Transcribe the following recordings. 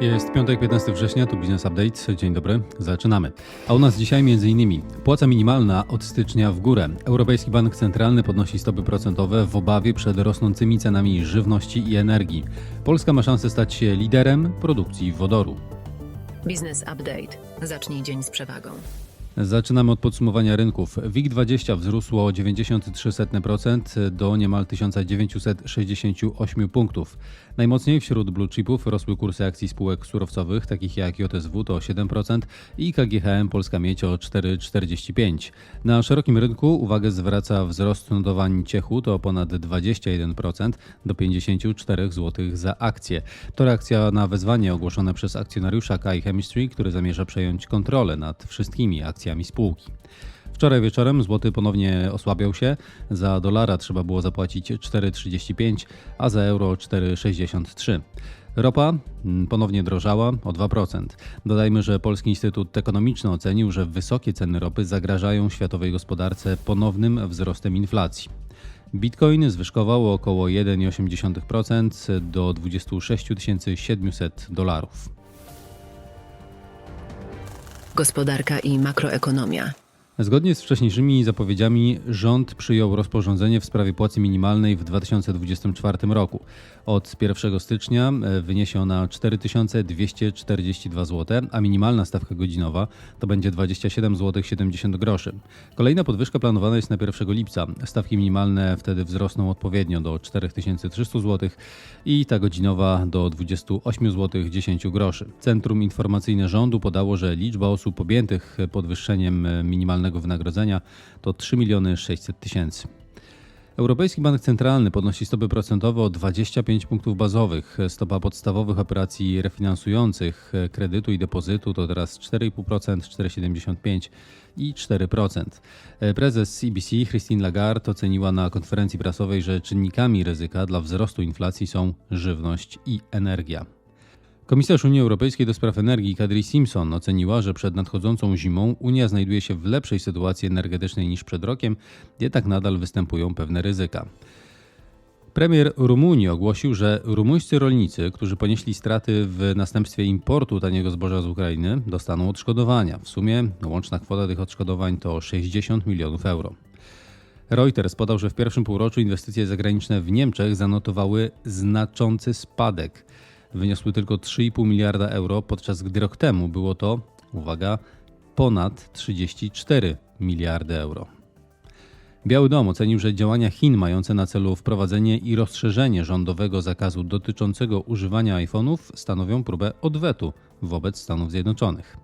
Jest piątek, 15 września, tu Business Update. Dzień dobry, zaczynamy. A u nas dzisiaj m.in. płaca minimalna od stycznia w górę. Europejski Bank Centralny podnosi stopy procentowe w obawie przed rosnącymi cenami żywności i energii. Polska ma szansę stać się liderem produkcji wodoru. Business Update. Zacznij dzień z przewagą. Zaczynamy od podsumowania rynków. WIG20 wzrósło o 93% do niemal 1968 punktów. Najmocniej wśród blue chipów rosły kursy akcji spółek surowcowych, takich jak JSW to 7% i KGHM Polska Miedź o 4,45%. Na szerokim rynku uwagę zwraca wzrost notowań ciechu to ponad 21% do 54 zł za akcję. To reakcja na wezwanie ogłoszone przez akcjonariusza Kai Chemistry, który zamierza przejąć kontrolę nad wszystkimi akcjami spółki. Wczoraj wieczorem złoty ponownie osłabiał się. Za dolara trzeba było zapłacić 4,35, a za euro 4,63. Ropa mm, ponownie drożała o 2%. Dodajmy, że Polski Instytut Ekonomiczny ocenił, że wysokie ceny ropy zagrażają światowej gospodarce ponownym wzrostem inflacji. Bitcoin zwyżkował około 1,8% do 26 700 dolarów. Gospodarka i makroekonomia. Zgodnie z wcześniejszymi zapowiedziami, rząd przyjął rozporządzenie w sprawie płacy minimalnej w 2024 roku. Od 1 stycznia e, wyniesie ona 4242 zł, a minimalna stawka godzinowa to będzie 27 zł 70 groszy. Kolejna podwyżka planowana jest na 1 lipca. Stawki minimalne wtedy wzrosną odpowiednio do 4300 zł i ta godzinowa do 28 zł 10 groszy. Centrum Informacyjne Rządu podało, że liczba osób objętych podwyższeniem minimalnego wynagrodzenia to 3 miliony 600 tysięcy. Europejski Bank Centralny podnosi stopy procentowe o 25 punktów bazowych. Stopa podstawowych operacji refinansujących kredytu i depozytu to teraz 4,5%, 4,75% i 4%. Prezes CBC Christine Lagarde oceniła na konferencji prasowej, że czynnikami ryzyka dla wzrostu inflacji są żywność i energia. Komisarz Unii Europejskiej do spraw energii Kadri Simpson oceniła, że przed nadchodzącą zimą Unia znajduje się w lepszej sytuacji energetycznej niż przed rokiem, jednak nadal występują pewne ryzyka. Premier Rumunii ogłosił, że rumuńscy rolnicy, którzy ponieśli straty w następstwie importu taniego zboża z Ukrainy, dostaną odszkodowania. W sumie łączna kwota tych odszkodowań to 60 milionów euro. Reuters podał, że w pierwszym półroczu inwestycje zagraniczne w Niemczech zanotowały znaczący spadek wyniosły tylko 3,5 miliarda euro, podczas gdy rok temu było to, uwaga, ponad 34 miliardy euro. Biały Dom ocenił, że działania Chin mające na celu wprowadzenie i rozszerzenie rządowego zakazu dotyczącego używania iPhone'ów stanowią próbę odwetu wobec Stanów Zjednoczonych.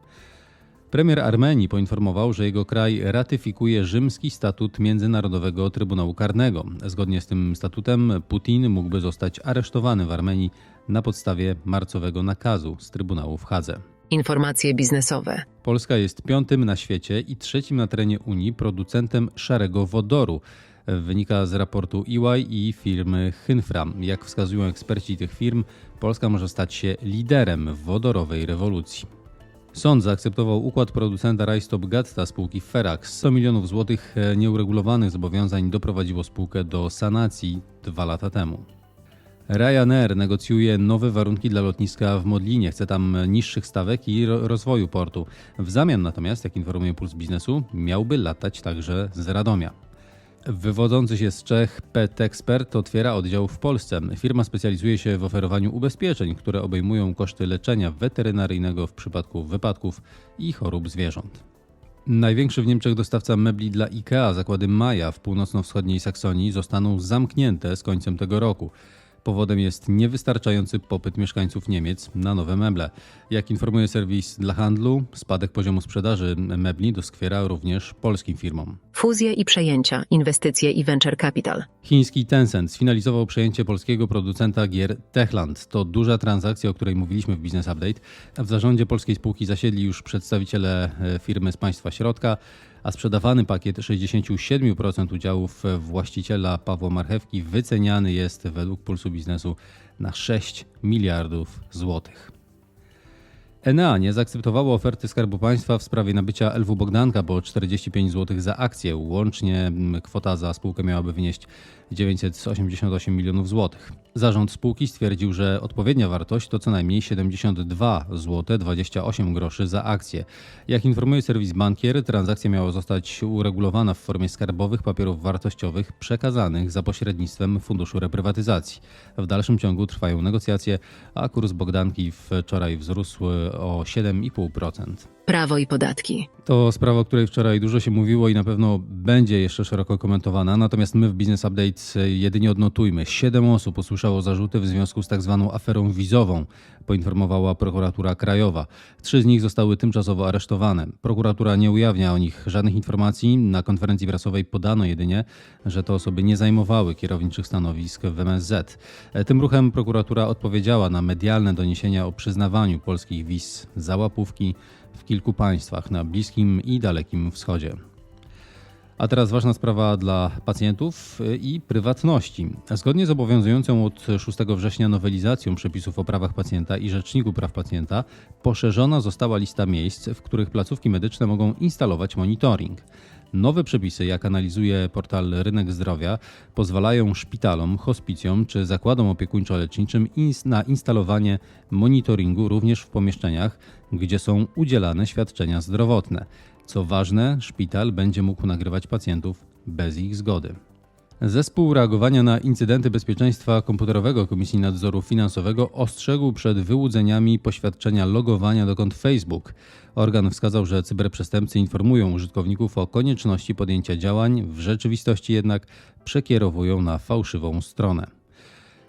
Premier Armenii poinformował, że jego kraj ratyfikuje rzymski statut Międzynarodowego Trybunału Karnego. Zgodnie z tym statutem Putin mógłby zostać aresztowany w Armenii na podstawie marcowego nakazu z Trybunału w Hadze. Informacje biznesowe. Polska jest piątym na świecie i trzecim na terenie Unii producentem szarego wodoru. Wynika z raportu EY i firmy Hynfra. Jak wskazują eksperci tych firm, Polska może stać się liderem w wodorowej rewolucji. Sąd zaakceptował układ producenta Rajstop Gatta spółki Ferax. 100 milionów złotych nieuregulowanych zobowiązań doprowadziło spółkę do sanacji dwa lata temu. Ryanair negocjuje nowe warunki dla lotniska w Modlinie. Chce tam niższych stawek i rozwoju portu. W zamian natomiast, jak informuje Puls Biznesu, miałby latać także z Radomia. Wywodzący się z Czech Pet Expert otwiera oddział w Polsce. Firma specjalizuje się w oferowaniu ubezpieczeń, które obejmują koszty leczenia weterynaryjnego w przypadku wypadków i chorób zwierząt. Największy w Niemczech dostawca mebli dla IKEA, zakłady Maja w północno-wschodniej Saksonii, zostaną zamknięte z końcem tego roku. Powodem jest niewystarczający popyt mieszkańców Niemiec na nowe meble. Jak informuje serwis dla handlu, spadek poziomu sprzedaży mebli doskwiera również polskim firmom. Fuzje i przejęcia, inwestycje i venture capital. Chiński Tencent sfinalizował przejęcie polskiego producenta gier Techland. To duża transakcja, o której mówiliśmy w Business Update. W zarządzie polskiej spółki zasiedli już przedstawiciele e, firmy z państwa środka a sprzedawany pakiet 67% udziałów właściciela Pawła Marchewki wyceniany jest według Pulsu Biznesu na 6 miliardów złotych. Enea nie zaakceptowało oferty Skarbu Państwa w sprawie nabycia LW Bogdanka po 45 zł za akcję. Łącznie kwota za spółkę miałaby wynieść 988 milionów złotych. Zarząd spółki stwierdził, że odpowiednia wartość to co najmniej 72 zł 28 groszy za akcję. Jak informuje serwis Bankier, transakcja miała zostać uregulowana w formie skarbowych papierów wartościowych przekazanych za pośrednictwem Funduszu Reprywatyzacji. W dalszym ciągu trwają negocjacje, a kurs Bogdanki wczoraj wzrósł o 7,5%. Prawo i podatki. To sprawa, o której wczoraj dużo się mówiło i na pewno będzie jeszcze szeroko komentowana. Natomiast my w Business Update jedynie odnotujmy. Siedem osób usłyszało zarzuty w związku z tak zwaną aferą wizową, poinformowała prokuratura krajowa. Trzy z nich zostały tymczasowo aresztowane. Prokuratura nie ujawnia o nich żadnych informacji. Na konferencji prasowej podano jedynie, że te osoby nie zajmowały kierowniczych stanowisk w MSZ. Tym ruchem prokuratura odpowiedziała na medialne doniesienia o przyznawaniu polskich wiz za łapówki w kilku państwach na Bliskim i Dalekim Wschodzie. A teraz ważna sprawa dla pacjentów i prywatności. Zgodnie z obowiązującą od 6 września nowelizacją przepisów o prawach pacjenta i Rzeczniku Praw Pacjenta poszerzona została lista miejsc, w których placówki medyczne mogą instalować monitoring. Nowe przepisy, jak analizuje portal Rynek Zdrowia, pozwalają szpitalom, hospicjom czy zakładom opiekuńczo-leczniczym na instalowanie monitoringu również w pomieszczeniach, gdzie są udzielane świadczenia zdrowotne. Co ważne, szpital będzie mógł nagrywać pacjentów bez ich zgody. Zespół reagowania na incydenty bezpieczeństwa komputerowego Komisji Nadzoru Finansowego ostrzegł przed wyłudzeniami poświadczenia logowania do kont Facebook. Organ wskazał, że cyberprzestępcy informują użytkowników o konieczności podjęcia działań, w rzeczywistości jednak przekierowują na fałszywą stronę.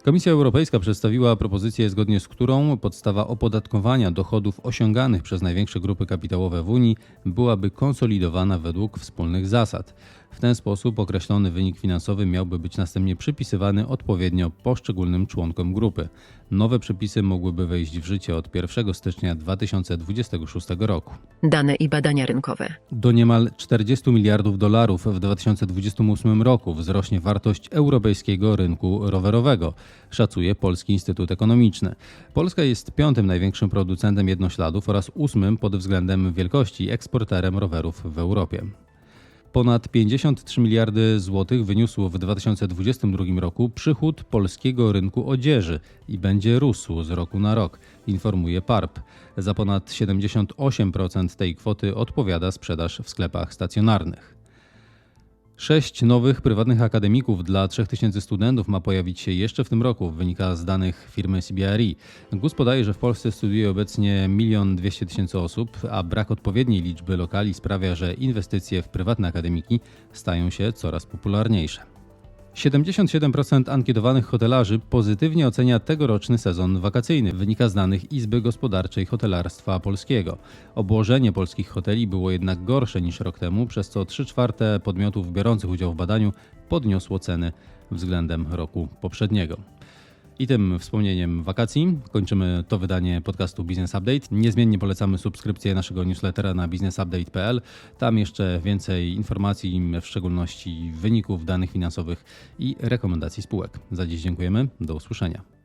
Komisja Europejska przedstawiła propozycję, zgodnie z którą podstawa opodatkowania dochodów osiąganych przez największe grupy kapitałowe w Unii byłaby konsolidowana według wspólnych zasad. W ten sposób określony wynik finansowy miałby być następnie przypisywany odpowiednio poszczególnym członkom grupy. Nowe przepisy mogłyby wejść w życie od 1 stycznia 2026 roku. Dane i badania rynkowe. Do niemal 40 miliardów dolarów w 2028 roku wzrośnie wartość europejskiego rynku rowerowego, szacuje Polski Instytut Ekonomiczny. Polska jest piątym największym producentem jednośladów oraz ósmym pod względem wielkości eksporterem rowerów w Europie. Ponad 53 miliardy złotych wyniósł w 2022 roku przychód polskiego rynku odzieży i będzie rósł z roku na rok, informuje PARP. Za ponad 78% tej kwoty odpowiada sprzedaż w sklepach stacjonarnych. Sześć nowych prywatnych akademików dla 3000 studentów ma pojawić się jeszcze w tym roku, wynika z danych firmy CBRE. GUS podaje, że w Polsce studiuje obecnie 1 200 tysięcy osób, a brak odpowiedniej liczby lokali sprawia, że inwestycje w prywatne akademiki stają się coraz popularniejsze. 77% ankietowanych hotelarzy pozytywnie ocenia tegoroczny sezon wakacyjny, wynika z danych Izby Gospodarczej Hotelarstwa Polskiego. Obłożenie polskich hoteli było jednak gorsze niż rok temu, przez co 3 czwarte podmiotów biorących udział w badaniu podniosło ceny względem roku poprzedniego. I tym wspomnieniem wakacji kończymy to wydanie podcastu Business Update. Niezmiennie polecamy subskrypcję naszego newslettera na businessupdate.pl. Tam jeszcze więcej informacji, w szczególności wyników, danych finansowych i rekomendacji spółek. Za dziś dziękujemy. Do usłyszenia.